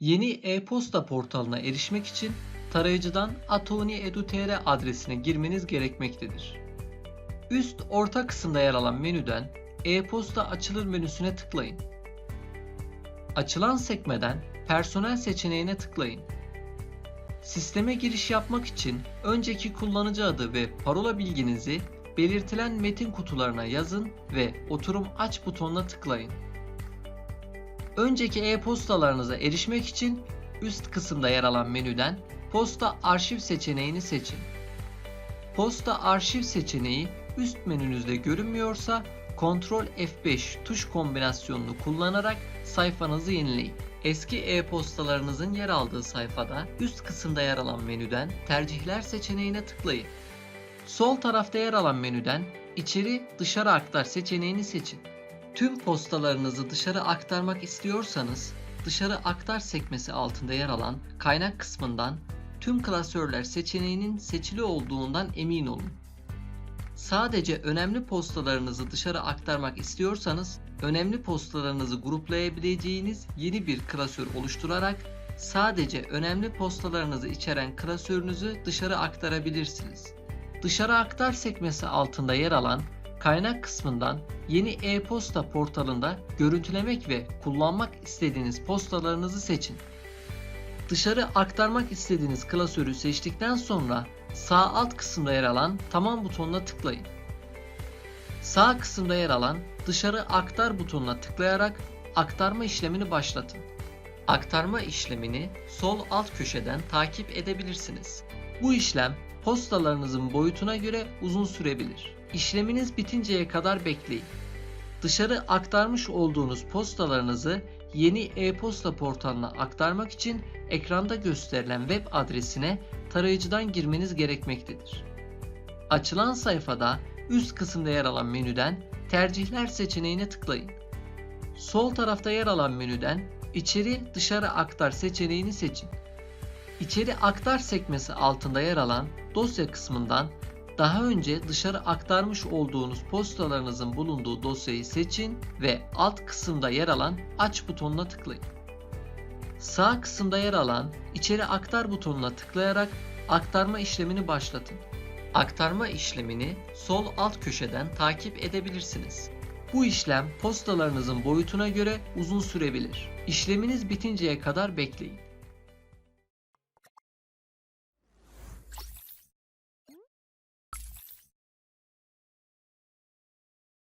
Yeni e-posta portalına erişmek için tarayıcıdan atoni.edu.tr adresine girmeniz gerekmektedir. Üst orta kısımda yer alan menüden e-posta açılır menüsüne tıklayın. Açılan sekmeden personel seçeneğine tıklayın. Sisteme giriş yapmak için önceki kullanıcı adı ve parola bilginizi belirtilen metin kutularına yazın ve oturum aç butonuna tıklayın. Önceki e-postalarınıza erişmek için üst kısımda yer alan menüden Posta Arşiv seçeneğini seçin. Posta Arşiv seçeneği üst menünüzde görünmüyorsa Ctrl F5 tuş kombinasyonunu kullanarak sayfanızı yenileyin. Eski e-postalarınızın yer aldığı sayfada üst kısımda yer alan menüden Tercihler seçeneğine tıklayın. Sol tarafta yer alan menüden içeri dışarı aktar seçeneğini seçin. Tüm postalarınızı dışarı aktarmak istiyorsanız dışarı aktar sekmesi altında yer alan kaynak kısmından tüm klasörler seçeneğinin seçili olduğundan emin olun. Sadece önemli postalarınızı dışarı aktarmak istiyorsanız önemli postalarınızı gruplayabileceğiniz yeni bir klasör oluşturarak sadece önemli postalarınızı içeren klasörünüzü dışarı aktarabilirsiniz. Dışarı aktar sekmesi altında yer alan kaynak kısmından yeni e-posta portalında görüntülemek ve kullanmak istediğiniz postalarınızı seçin. Dışarı aktarmak istediğiniz klasörü seçtikten sonra sağ alt kısımda yer alan tamam butonuna tıklayın. Sağ kısımda yer alan dışarı aktar butonuna tıklayarak aktarma işlemini başlatın. Aktarma işlemini sol alt köşeden takip edebilirsiniz. Bu işlem postalarınızın boyutuna göre uzun sürebilir. İşleminiz bitinceye kadar bekleyin. Dışarı aktarmış olduğunuz postalarınızı yeni e-posta portalına aktarmak için ekranda gösterilen web adresine tarayıcıdan girmeniz gerekmektedir. Açılan sayfada üst kısımda yer alan menüden Tercihler seçeneğine tıklayın. Sol tarafta yer alan menüden içeri dışarı aktar seçeneğini seçin. İçeri aktar sekmesi altında yer alan dosya kısmından daha önce dışarı aktarmış olduğunuz postalarınızın bulunduğu dosyayı seçin ve alt kısımda yer alan aç butonuna tıklayın. Sağ kısımda yer alan içeri aktar butonuna tıklayarak aktarma işlemini başlatın. Aktarma işlemini sol alt köşeden takip edebilirsiniz. Bu işlem postalarınızın boyutuna göre uzun sürebilir. İşleminiz bitinceye kadar bekleyin.